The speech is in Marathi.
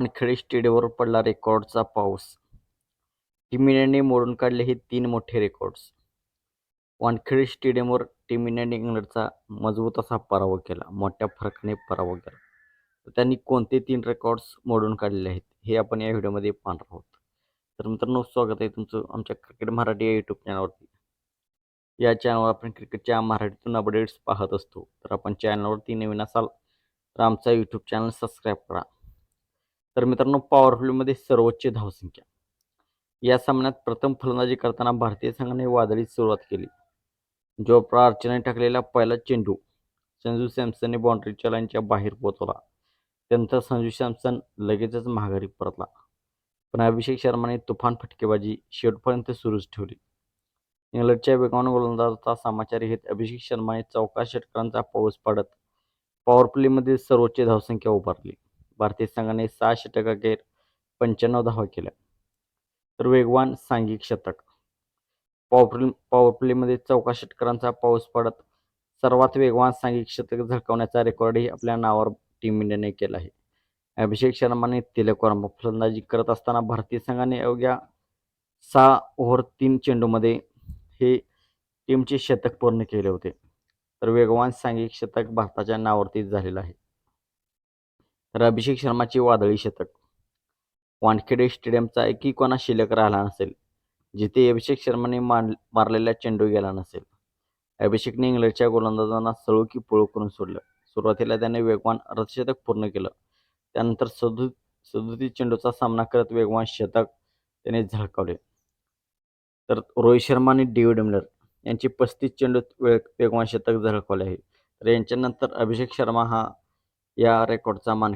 वानखेडे स्टेडियमवर पडला रेकॉर्डचा पाऊस. टीम इंडियाने मोडून काढले हे तीन मोठे रेकॉर्ड्स. वानखेडे स्टेडियमवर टीम इंडियाने इंग्लंडचा मजबूत असा पराभव केला मोठ्या फरकाने पराभव केला. तर त्यांनी कोणते तीन रेकॉर्ड्स मोडून काढलेले आहेत हे आपण या व्हिडिओमध्ये पाहणार आहोत. तर मित्रांनो स्वागत आहे तुमचं आमच्या क्रिकेट मराठी या यूट्यूब चॅनलवरती या चॅनलवर आपण क्रिकेटच्या मराठीतून अपडेट्स पाहत असतो. तर आपण चॅनलवरती नवीन असाल तर आमचा यूट्यूब चॅनल सबस्क्राईब करा. तर मित्रांनो पॉवर सर्वोच्च धावसंख्या. या सामन्यात प्रथम फलंदाजी करताना भारतीय संघाने वादळी सुरुवात केली. जोप्रा अर्चने टाकलेला पहिला चेंडू संजू सॅमसनने बाउंड्रीच्या लाईनच्या बाहेर पोहोचवला. त्यानंतर संजू सॅमसन लगेचच माघारी परतला. पण अभिषेक शर्माने तुफान फटकेबाजी शेवटपर्यंत सुरूच ठेवली. इंग्लंडच्या वेगवान गोलंदाजाचा समाचार घेत अभिषेक शर्माने चौका षटकांचा पाऊस पाडत पॉवर प्लेमध्ये सर्वोच्च धावसंख्या उभारली. भारतीय संघाने सहा षटकाखेर पंच्याण्णव धावा केल्या. तर वेगवान सांघिक शतक. पॉवरप्ले प्ले चौका षटकारांचा पाऊस पडत सर्वात वेगवान सांघिक शतक झळकावण्याचा रेकॉर्डही आपल्या नावावर टीम इंडियाने केला आहे. अभिषेक शर्माने तिलकवर्मा फलंदाजी करत असताना भारतीय संघाने अवघ्या सहा ओव्हर तीन चेंडूमध्ये हे टीमचे शतक पूर्ण केले होते. तर वेगवान सांघिक शतक भारताच्या नावावरती झालेलं आहे. तर अभिषेक शर्माचे वादळी शतक. वानखेडे स्टेडियमचा एकही कोणा शिल्लक राहिला नसेल. जिथे अभिषेक शर्माने मार मारलेला चेंडू गेला नसेल. अभिषेकने इंग्लंडच्या गोलंदाजांना सळू की करून सोडलं. सुरुवातीला त्याने वेगवान अर्धशतक पूर्ण केलं. त्यानंतर सदु सदोतीस चेंडूचा सामना करत वेगवान शतक त्याने झळकावले. तर रोहित शर्मा आणि डेव्हिड मिलर यांची पस्तीस चेंडूत वेग वेगवान शतक झळकावले आहे. तर यांच्यानंतर अभिषेक शर्मा हा या रेकॉर्डचा मान